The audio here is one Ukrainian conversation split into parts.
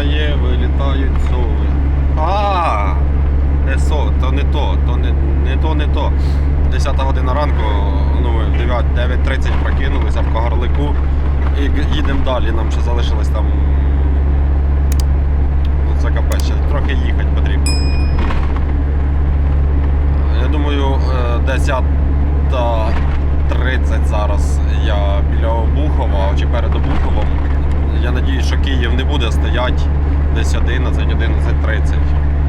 стає, вилітають сови. А, не со, то не то, то не, не то, не то. 10 година ранку, ну ми в 9 9.30 прокинулися в Кагарлику і їдемо далі. Нам ще залишилось там. Ну це капець, ще трохи їхати потрібно. Я думаю, е, 10.30 зараз я біля Обухова чи перед Обуховом. Я надіюсь, що Київ не буде стояти десь 11, 11.30.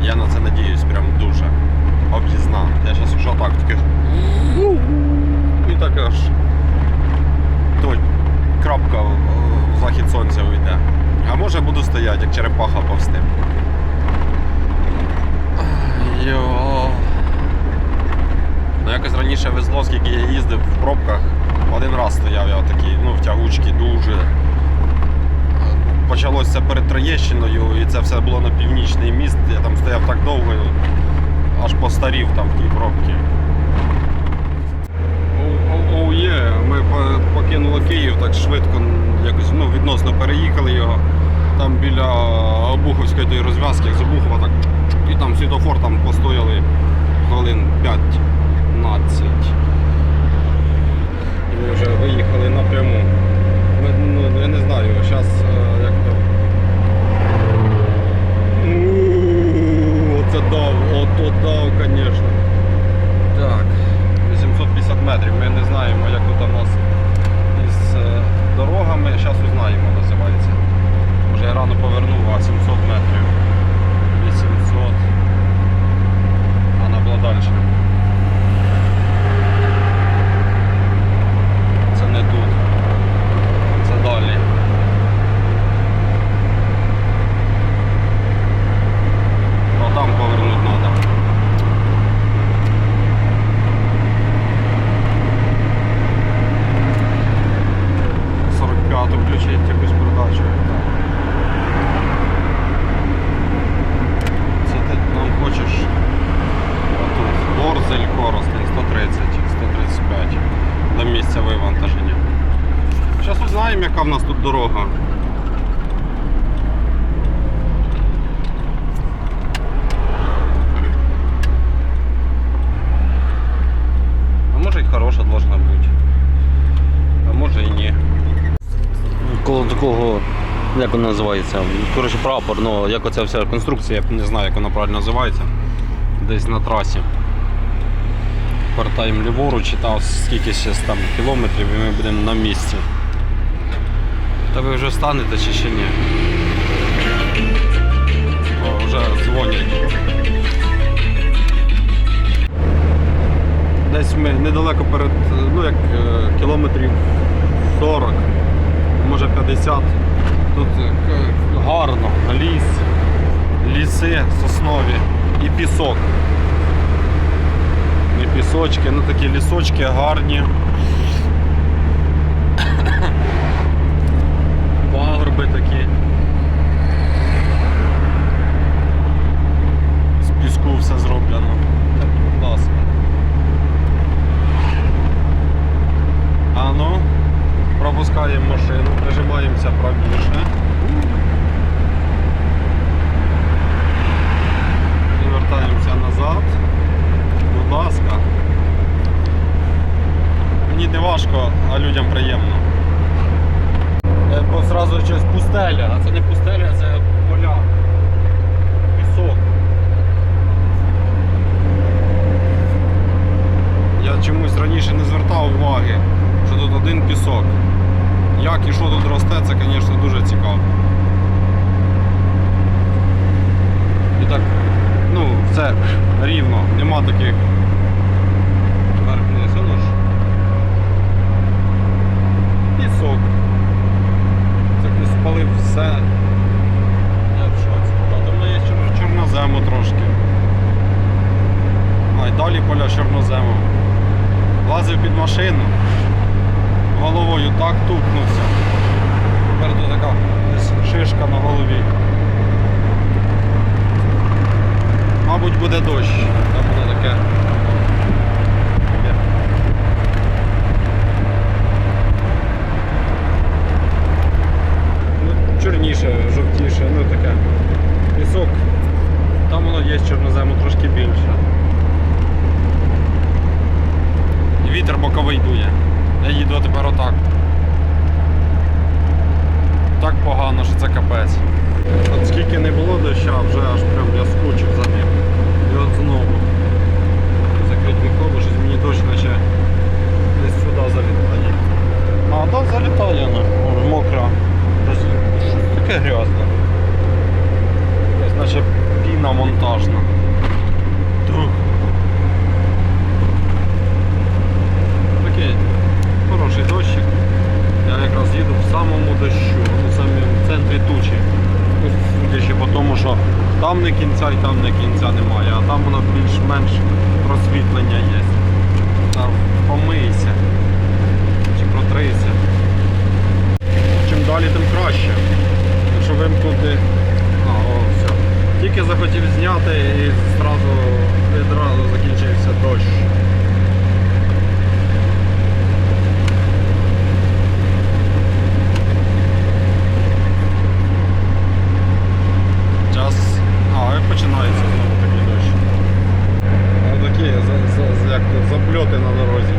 Я на це надіюсь, прям дуже. Об'їзна. Я зараз якщо так таки. І так аж той крапка в захід сонця вийде. А може буду стояти, як черепаха повсти. Йо. Ну якось раніше везло, скільки я їздив в пробках, один раз стояв я такий, ну, в тягучці дуже. Почалося перед Троєщиною, і це все було на північний міст. Я там стояв так довго, аж постарів там в тій пробці. Є, ми покинули Київ так швидко, якось ну, відносно переїхали його. Там біля Обуховської тої розв'язки, як з так і там світофор там постояли хвилин 15. І ми вже виїхали напряму. Ми, ну, я не знаю, зараз як дав, от, от дав, звісно. Так, 850 метрів. Ми не знаємо, як тут у нас із е, дорогами. Зараз узнаємо, називається. Може я рано повернув, а 700 метрів. 800. Вона була далі. Це не тут. Це далі. А там повернути треба. Сорок п'яту включить якусь передачу. Це ти нам хочеш тут Борзель, Коростень, 130, 135 до місця вивантаження. Зараз узнаємо, яка в нас тут дорога. А може і хороша должна бути. А може і ні. Коло такого, як воно називається? Коротше, прапор, ну як оця вся конструкція, я не знаю, як вона правильно називається. Десь на трасі. Повертаємо ліворуч, і там скільки ще там кілометрів і ми будемо на місці. Та ви вже станете чи ще ні? О, вже дзвонять. Десь ми недалеко перед, ну як е, кілометрів 40, може 50. Тут е, гарно, ліс, ліси соснові і пісок. І пісочки, ну такі лісочки гарні. Пагорби такі. З піску все зроблено. Так, будь ласка. А ну, пропускаємо машину, прижимаємося правіше. І вертаємося назад. Будь ласка. Мені не важко, а людям приємно. Е, Бо зразу щось пустеля, а це не пустеля, це поля. Пісок. Я чомусь раніше не звертав уваги, що тут один пісок. Як і що тут росте, це, звісно, дуже цікаво. І так, ну, все рівно, нема таких верх-вниз, воно ж. Пісок. Це хтось спалив все. Я в шоці. Там є чорнозему трошки. А й далі поля з чорноземом. Лазив під машину, головою так тупнувся. Тепер тут така десь шишка на голові. Мабуть, буде дощ. Там буде таке. чорніше, жовтіше, ну таке. Пісок, там воно є чорнозему трошки більше. І вітер боковий дує. Я їду тепер отак. Так погано, що це капець. От скільки не було доща, вже аж прям я скучив за ним. І от знову. Закрить вікно, бо щось мені точно ще... кінця і там не кінця немає, а там воно більш-менш просвітлення є. Та помийся. Чи протрися. Чим далі, тим краще. Якщо вимкнути. А, о, все. Тільки захотів зняти і зразу відразу закінчився дощ. Час. А, і починається знову такий дощ. А такі за, за, за- як то, запльоти на дорозі.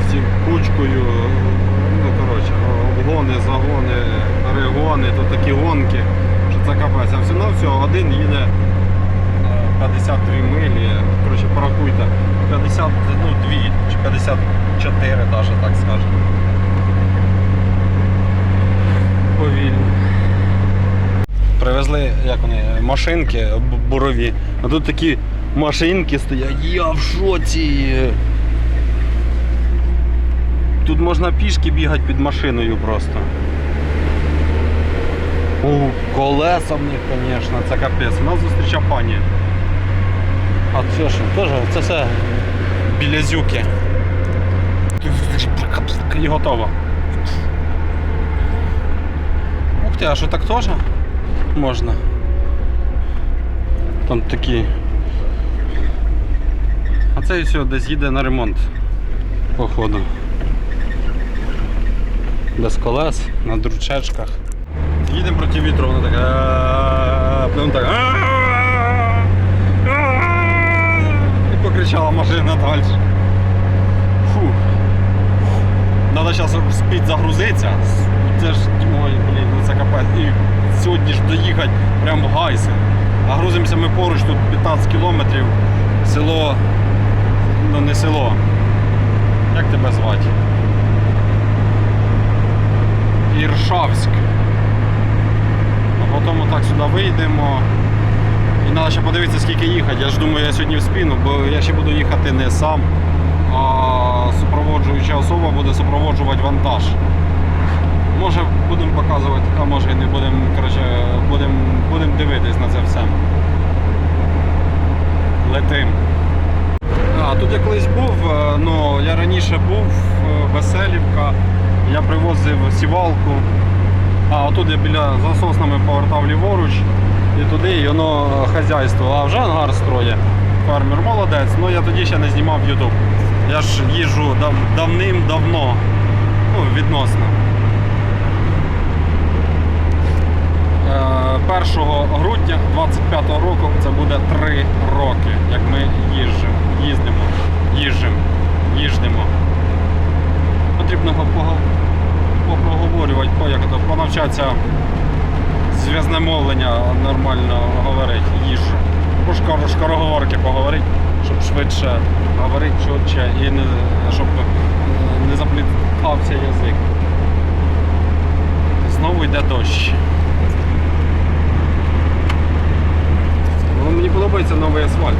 Всі кучкою, ну коротше, обгони, загони, гонки, що це капець. А все на всього один їде е, 52 милі. Коротше, порахуйте. 50, ну 2 чи 54 навіть так скажемо. Повільно. Привезли як вони, машинки бурові. А тут такі машинки стоять. Я в шоці. Тут можна пішки бігати під машиною просто. О, колеса в них, звісно, це капець. Нас зустрічав пані. А це що? Теж це все білязюки. І готово. Ух ти, а що так теж? Можна. Там такі. А це і все, десь їде на ремонт. Походу. Без колес, на дручечках. Їдемо проти вітру, воно таке. Потім так. І покричала машина далі. Фу. Надо зараз спіть загрузитися. Це ж, ой, блін, ну це капець. І сьогодні ж доїхати прям в Гайсен. А грузимося ми поруч, тут 15 кілометрів. Село. Ну не село. Як тебе звати? Іршавськ. Потім отак сюди вийдемо. І треба ще подивитися, скільки їхати. Я ж думаю, я сьогодні вспіну, бо я ще буду їхати не сам, а супроводжуюча особа буде супроводжувати вантаж. Може будемо показувати, а може і не будемо. Будемо будем дивитись на це все. Летим. А, тут я колись був, е, ну я раніше був, е, Веселівка, я привозив сівалку. А отут я біля засоснами повертав ліворуч і туди, і воно е, хазяйство. А вже ангар строє. Фермер молодець, ну я тоді ще не знімав YouTube. Я ж їжджу дав, давним-давно. Ну, відносно. Е, 1 грудня 25-го року це буде 3 роки, як ми їжджимо, їздимо, їжджимо, їжджемо. Потрібно го- пого- попроговорювати, по, як то, понавчатися зв'язне мовлення нормально говорити, їжджу. По шкоро, шкороговорки поговорити, щоб швидше говорити чітче і не, щоб е, не заплітався язик. Знову йде дощ. Ну, мені подобається новий асфальт.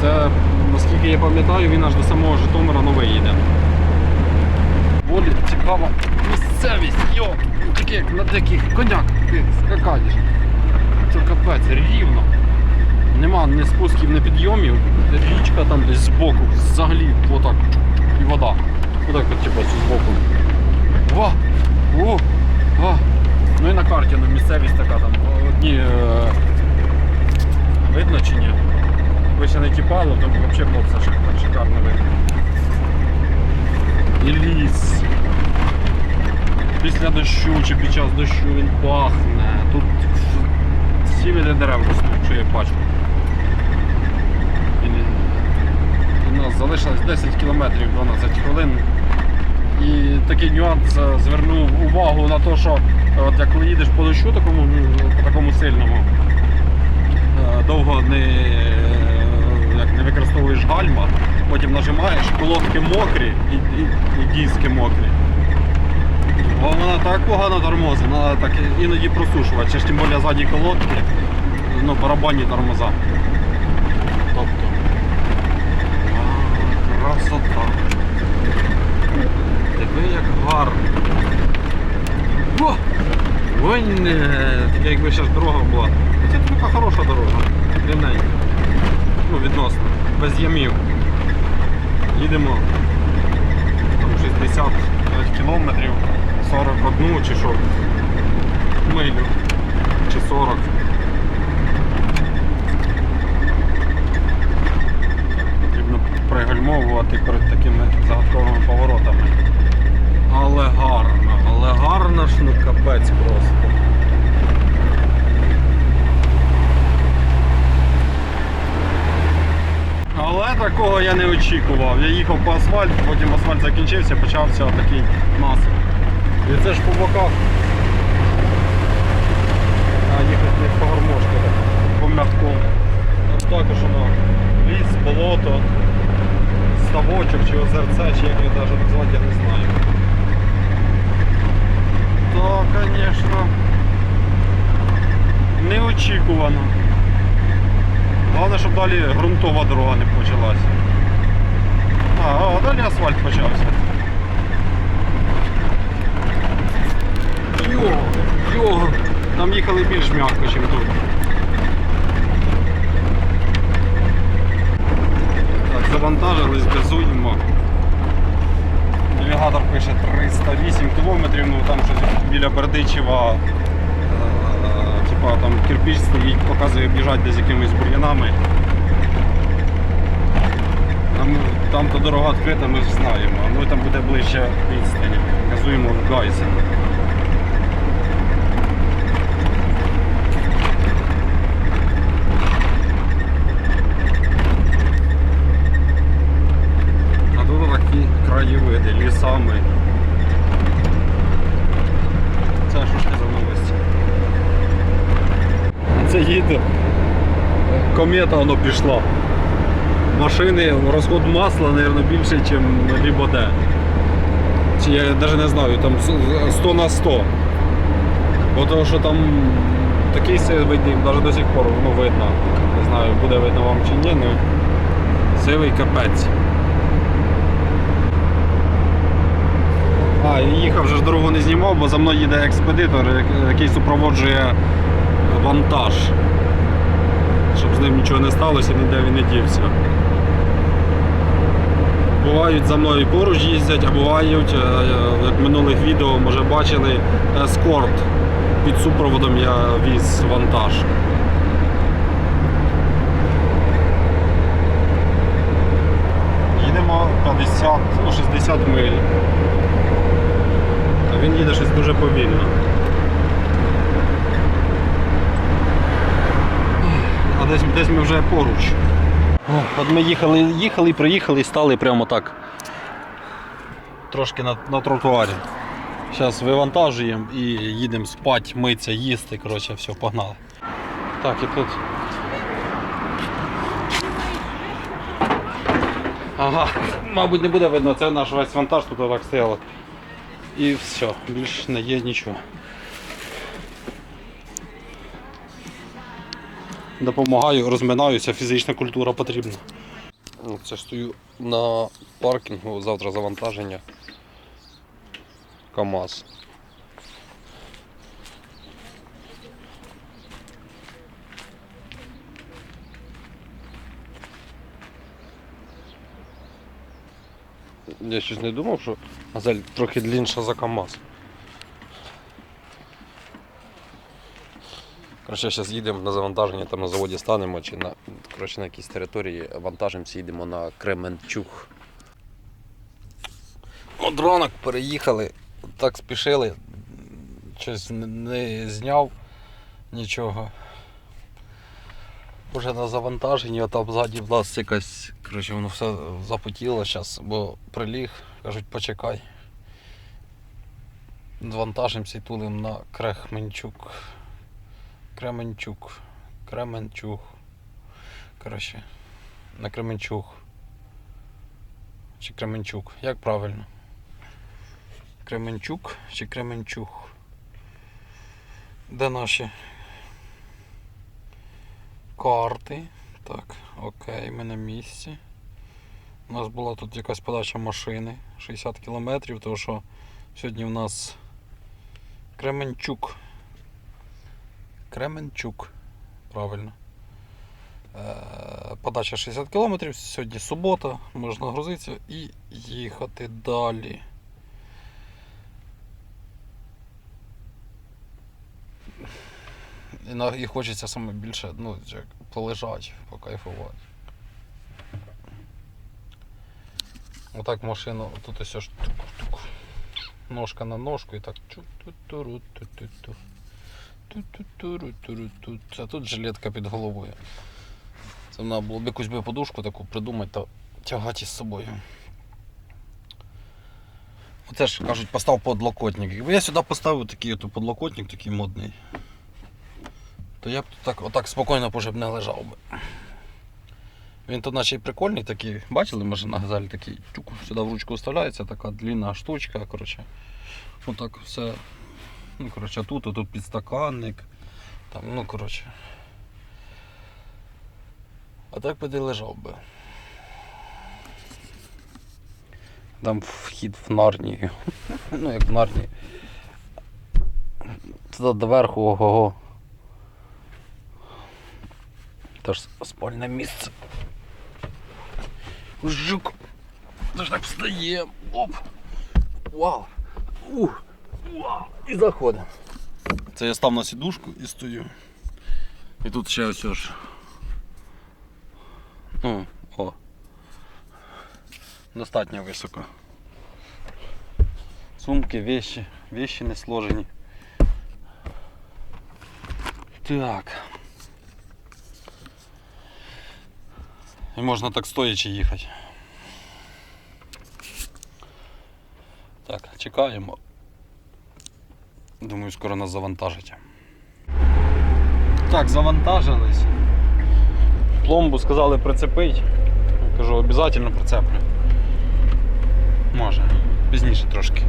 Це, наскільки я пам'ятаю, він аж до самого Житомира новий їде. Волі цікава місцевість, йо, таке як на диких конях ти скакаєш. Це капець, рівно. Нема ні спусків, ні підйомів. Річка там десь збоку, взагалі отак. І вода. Отак от типу збоку. Ва! О! Ва! Ну і на карті ну, місцевість така там. Одні е, видно чи ні? Ви ще не тіпало, то взагалі було б шикарно видно. Ліс. Після дощу чи під час дощу він пахне. Тут всі види дерев ростуть, що я бачу. І не- 10 кілометрів 12 хвилин. І такий нюанс е, звернув увагу на те, що е, от як коли їдеш по дощу такому, ну, по такому сильному, е, довго не, е, як не використовуєш гальма, потім нажимаєш, колодки мокрі і, і, і диски мокрі. Бо вона так погано тормозить, треба так іноді просушувати. Ще ж тим більше задні колодки, ну, барабанні тормоза. Тобто. а, Красота. Диви як гарно. О! Ой, не, таке якби зараз дорога була. Це така хороша дорога. Рівненька. Ну, відносно. Без ямів. Їдемо там 65 кілометрів, 41 чи що. Милю. Чи 40. Потрібно пригальмовувати перед такими загадковими поворотами. Але гарно, але гарно ж ну капець просто. Але такого я не очікував. Я їхав по асфальту, потім асфальт закінчився, почався отакий насип. І це ж по боках. А їхати не по гармошку, так, по м'яткому. Там також воно ліс, болото, ставочок чи озерце, чи як його навіть назвати, я не знаю. Так, звісно. Неочікувано. Головне, щоб далі ґрунтова дорога не почалась. А, а далі асфальт почався. Йо, йо, там їхали більш м'яко, ніж тут. Так, завантажились, газуємо. Навігатор пише 308 кілометрів, ну там щось біля Бердичева. Типа там кирпіч стоїть, показує біжать десь якимись бур'янами. Там, то дорога відкрита, ми ж знаємо. Ну там буде ближче відстані. Газуємо в Гайсен. А тут такі краєвиди, лісами. Це що ж це за новості? Їде. Комета воно пішла. Машини, розход масла, мабуть, більше, ніж Лібоде. Чи я навіть не знаю, там 100 на 100. Бо того, що там такий сивий дим, навіть до сих пор воно видно. Не знаю, буде видно вам чи ні, але сивий капець. А, їхав вже ж дорогу не знімав, бо за мною їде експедитор, який супроводжує вантаж. Щоб з ним нічого не сталося, ніде він не дівся. Бувають за мною поруч їздять, а бувають, е, е, як минулих відео, може бачили, ескорт. Під супроводом я віз вантаж. Їдемо 50, ну 60 миль. А він їде щось дуже повільно. Десь, десь ми вже поруч. От ми їхали, їхали, приїхали і стали прямо так. Трошки на, на тротуарі. Зараз вивантажуємо і їдемо спати, митися, їсти. Коротше, все, погнали. Так, і тут. Ага, мабуть, не буде видно, це наш весь вантаж тут так стояло. І все, більше не є нічого. Допомагаю, розминаюся, фізична культура потрібна. Ну, Це стою на паркінгу, завтра завантаження. КАМАЗ. Я щось не думав, що газель трохи длінша за КАМАЗ. Коротше, зараз їдемо на завантаження, там на заводі станемо чи на, коротше, на якійсь території вантажимося, їдемо на Кременчуг. От ранок переїхали, так спішили, щось не- зняв нічого. Вже на завантаженні, там ззаді в нас якась. Коротше, воно все запотіло зараз, бо приліг, кажуть, почекай. Звантажимося і тулим на Крехменчук. Кременчук. Кременчук. Коротше, на Кременчук. Чи Кременчук? Як правильно? Кременчук чи Кременчук? Де наші карти? Так, окей, ми на місці. У нас була тут якась подача машини 60 кілометрів, тому що сьогодні в нас Кременчук. Кременчук. Правильно. Е, Подача 60 км, сьогодні субота, можна грузитися і їхати далі. І, хочеться саме більше, ну, полежати, покайфувати. Отак машину, тут ось тук-тук. Ножка на ножку і так чу-ту-туру-ту-ту-ту. А тут жилетка під головою. Це треба було б якусь би подушку таку придумати та тягати з собою. Оце ж кажуть, постав подлокотник. Якби я сюди поставив такий от подлокотник, такий модний, то я б так, отак спокійно б не лежав би. Він тут наче прикольний такий. Бачили, може на газель такий сюди в ручку вставляється, така длинна штучка, коротше. Отак все. Ну, коротше, тут, тут підстаканник. Там, ну, коротше. А так би де лежав би. Там вхід в Нарнію. Ну, як в Нарнії. Туди доверху ого-го. Тож спальне місце. Жук. Тож так встає. Оп. Вау. Ух. Вау. І заходимо. Це я став на сідушку і стою. І тут ще ось ж. Ну, о. Достатньо високо. Сумки, вещи. Вещи не сложені. Так. І можна так стоячи їхати. Так, чекаємо. Думаю, скоро нас завантажать. Так, завантажились. Пломбу сказали прицепить. Кажу, обов'язково прицеплю. Може. Пізніше трошки.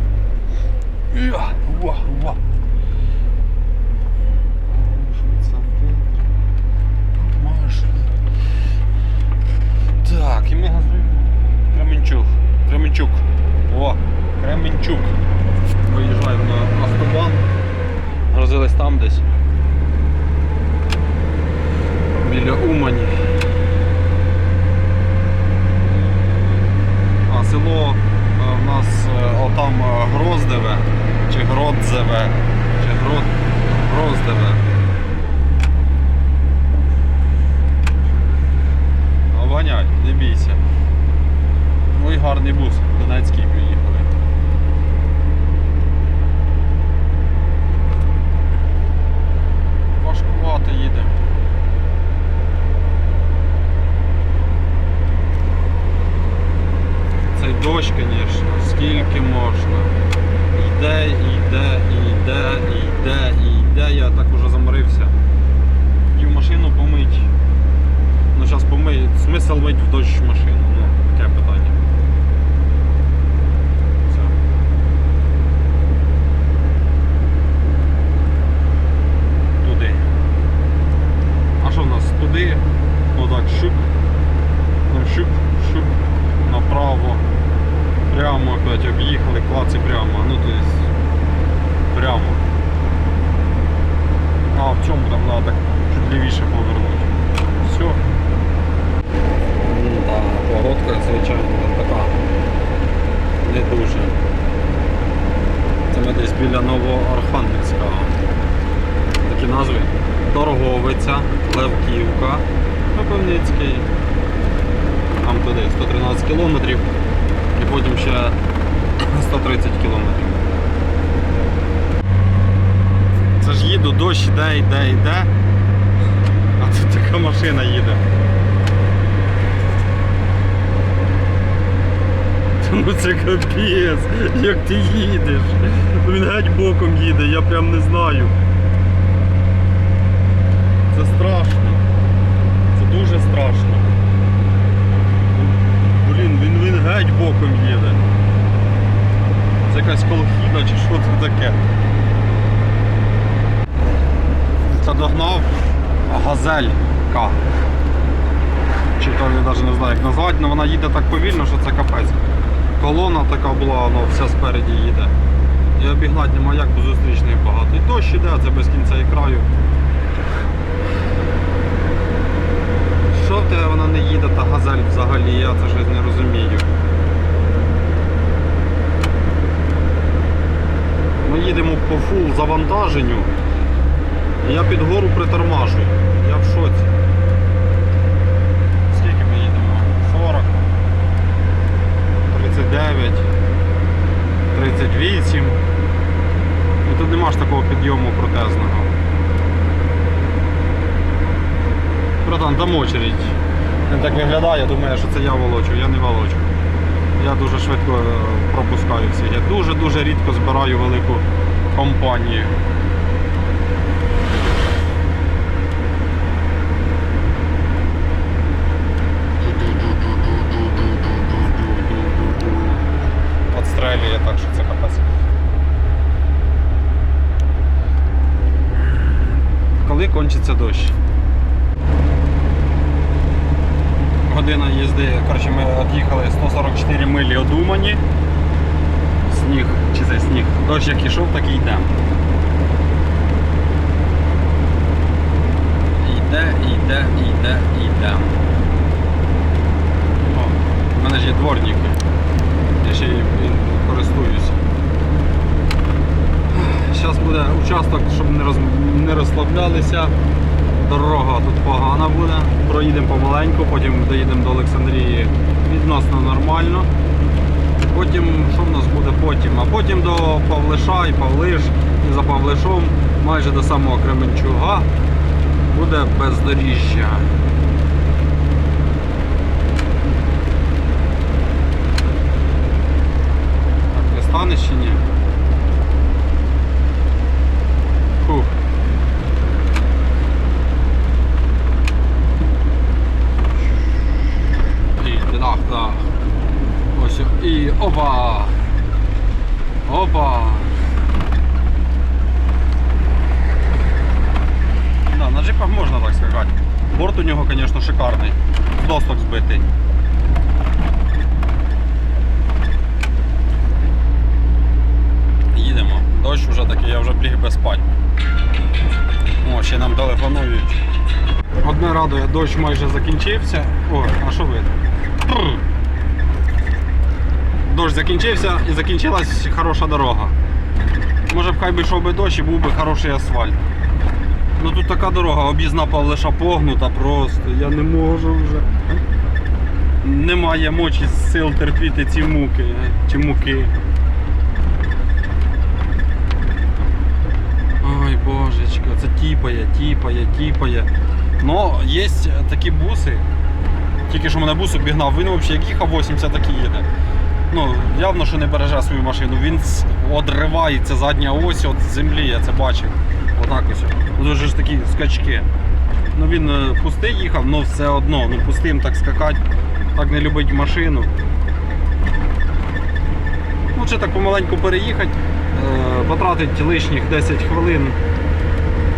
Так, і ми газуємо. Кременчук. Кременчук. О, Кременчук. Виїжджаємо на автобан. Грузились там десь. Біля Умані. А село е, в нас е, отам е, Гроздеве, чи Гродзеве, чи Грод... Гроздеве. Обганять, не бійся. Ой, гарний бус, Донецький приїхали. Важкувато їде. Цей дощ, звісно, скільки можна. Йде, і йде, і йде, і йде, і йде. Я так уже заморився. І в машину помить. Ну зараз Смисл в дощ машину. Ну, таке питання. Все. Туди. А що в нас? Туди. Отак щук. Там щук, щук. Направо. Прямо опять об'їхали, клаці прямо. Ну то есть прямо. А в цьому там треба так чуть лівіше повернути. Все. Да, погодка, звичайно, така не дуже. Це ми десь біля Новоархангельська. Такі назви. Торговиця, Левківка, Кропивницький. Там туди 113 кілометрів і потім ще 130 кілометрів. Це ж їду, дощ іде, йде, йде. А тут така машина їде. Та Ну це капець, як ти їдеш. Ну, Він геть боком їде, я прям не знаю. Це страшно. Це дуже страшно. Блін, він, він геть боком їде. Це якась колхіда чи що це таке? Це догнав газелька. Чи то я навіть не знаю як назвати, але вона їде так повільно, що це капець. Колона така була, воно вся спереді їде. І обігнати нема як, бо зустрічних багато. І дощ іде, це без кінця і краю. Що в тебе вона не їде, та газель взагалі, я це щось не розумію. Ми їдемо по фул завантаженню. І я під гору притормажую. Я в шоці. Скільки ми їдемо? 40, 39, 38. І тут нема ж такого підйому протезного. Братан, там очередь. Він так виглядає, думає, що це я волочу, я не волочу. Я дуже швидко пропускаю всіх. Я дуже-дуже рідко збираю велику компанію. Отстрелює так, що це капець. Коли кончиться дощ? Година їзди, коротше, ми від'їхали 144 милі од Умані. Сніг, чи це сніг? Дощ як ішов, так і йде. Йде, йде, йде, йде. В мене ж є дворники. Я ще їм користуюсь. Зараз буде участок, щоб не, роз... не розслаблялися. Дорога тут погана буде. Проїдемо помаленьку, потім доїдемо до Олександрії відносно нормально. Потім, що в нас буде потім? А потім до Павлиша і Павлиш, і за Павлишом майже до самого Кременчуга буде бездоріжжя. Так, не станеш чи ні? Фух. І дах, дах. Ось і опа! Опа! Да, на джипах можна так скакати. Борт у нього, звісно, шикарний. З досток збитий. Їдемо. Дощ вже такий, я вже пліг без спать. О, ще нам телефонують. Одне радує, дощ майже закінчився. О, а що ви? Пррр. Дощ закінчився і закінчилась хороша дорога. Може б хай би йшов би дощ і був би хороший асфальт. Ну тут така дорога, об'їзна Павлиша погнута просто. Я не можу вже. Немає мочі сил терпіти ці муки. Ці муки. Ой, божечко, це тіпає, тіпає, тіпає. Ну, є такі буси. Тільки що мене бус обігнав, він взагалі як їхав 80, так і їде. Ну, явно, що не береже свою машину. Він одривається задня ось від землі, я це бачив. Отак ось. Дуже ж такі скачки. Ну він е, пустий їхав, але все одно, ну пустим так скакати, так не любить машину. Лучше так помаленьку переїхати, е, потратити лишніх 10 хвилин.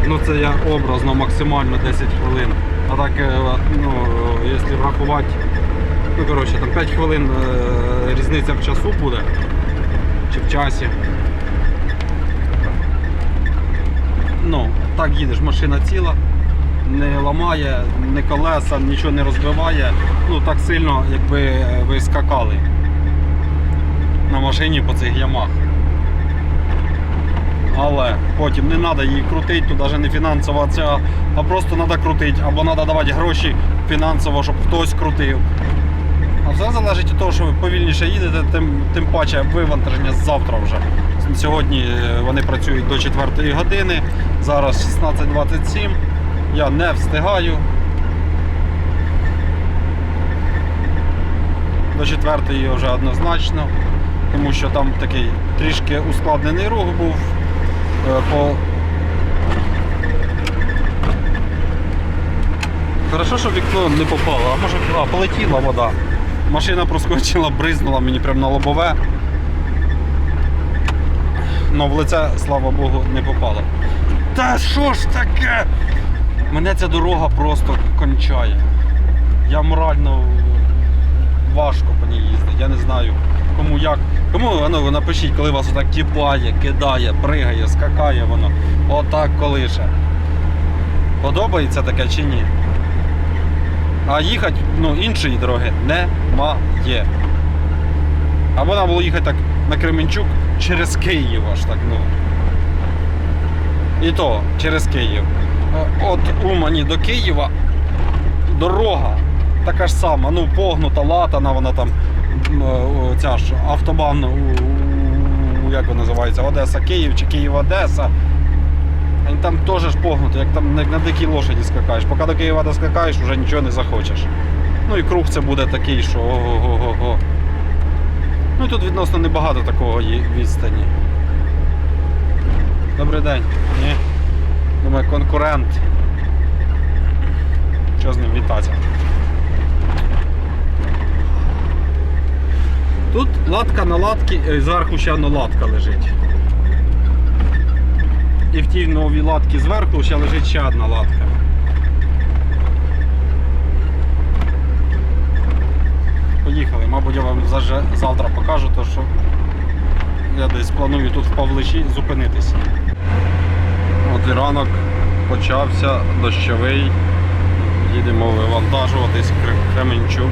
Ну це я образно максимально 10 хвилин. А так, е, ну, якщо врахувати, ну коротше, там 5 хвилин е, різниця в часу буде. Чи в часі. Ну, так їдеш, машина ціла, не ламає, не колеса, нічого не розбиває. Ну так сильно, якби ви скакали на машині по цих ямах. Але потім не треба її крутити, тут навіть не фінансова ця, а просто треба крутити, або треба давати гроші фінансово, щоб хтось крутив. А все залежить від того, що ви повільніше їдете, тим, тим паче вивантаження завтра вже. Сьогодні е, вони працюють до 4 години, зараз 16.27. Я не встигаю. До четвертої вже однозначно, тому що там такий трішки ускладнений рух був по. Хорошо, що вікно не попало, а може а, полетіла вода. Машина проскочила, бризнула мені прямо на лобове. Но в лице, слава Богу, не попало. Та що ж таке? Мене ця дорога просто кончає. Я морально важко по ній їздити. Я не знаю кому як. Ну, ви напишіть, коли вас отак тіпає, кидає, пригає, скакає воно. Отак колише. Подобається таке чи ні? А їхати ну, іншої дороги немає. Або нам було їхати так на Кременчук через Київ аж так, ну. І то через Київ. Е, От Умані до Києва дорога така ж сама, ну погнута, латана, вона там ця ж автобан, як вона називається, Одеса-Київ чи Київ-Одеса. Він там теж ж погнуто, як там на, на дикій лошаді скакаєш. Поки до Києва доскакаєш, вже нічого не захочеш. Ну і круг це буде такий, що ого-го-го. Ну і тут відносно небагато такого є відстані. Добрий день. Ні. Думаю, конкурент. Що з ним вітатися? Тут латка на латки, е, зверху ще одна латка лежить. І в тій новій латці зверху ще лежить ще одна латка. Поїхали, мабуть, я вам завтра покажу, то що я десь планую тут в Павлиші зупинитися. От і ранок почався дощовий. Їдемо вивантажуватись Кременчук.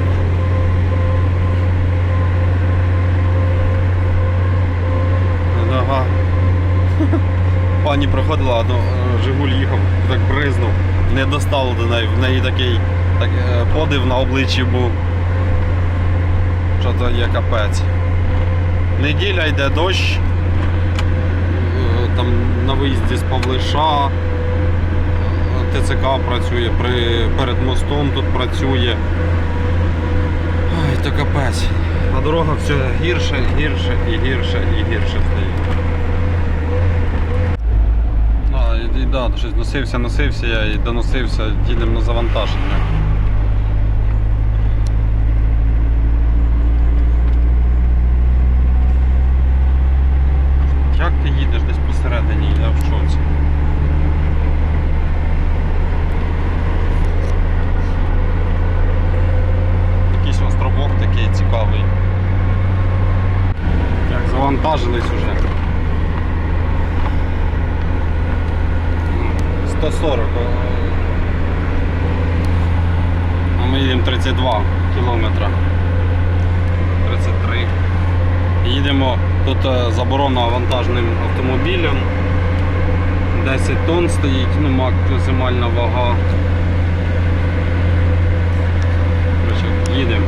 Ага. Пані проходила, ну, е, Жигуль їхав, так бризнув, не достало до неї. В неї такий так, е, подив на обличчі був. Що то є капець. Неділя йде дощ. Е, Там на виїзді з Павлиша. е, ТЦК працює, при, перед мостом тут працює. Ой, то капець. А дорога все гірше, гірше і гірше і гірше стає. А, і, і, да, щось носився, носився я і доносився, дільним на завантаження. Як ти їдеш десь посередині, я в шоці. Якийсь островок такий цікавий. Як завантажились уже. 140. е, А ми їдемо 32 кілометра. 33. Їдемо тут е, заборона вантажним автомобілем. 10 тонн стоїть, ну максимальна вага. Їдемо.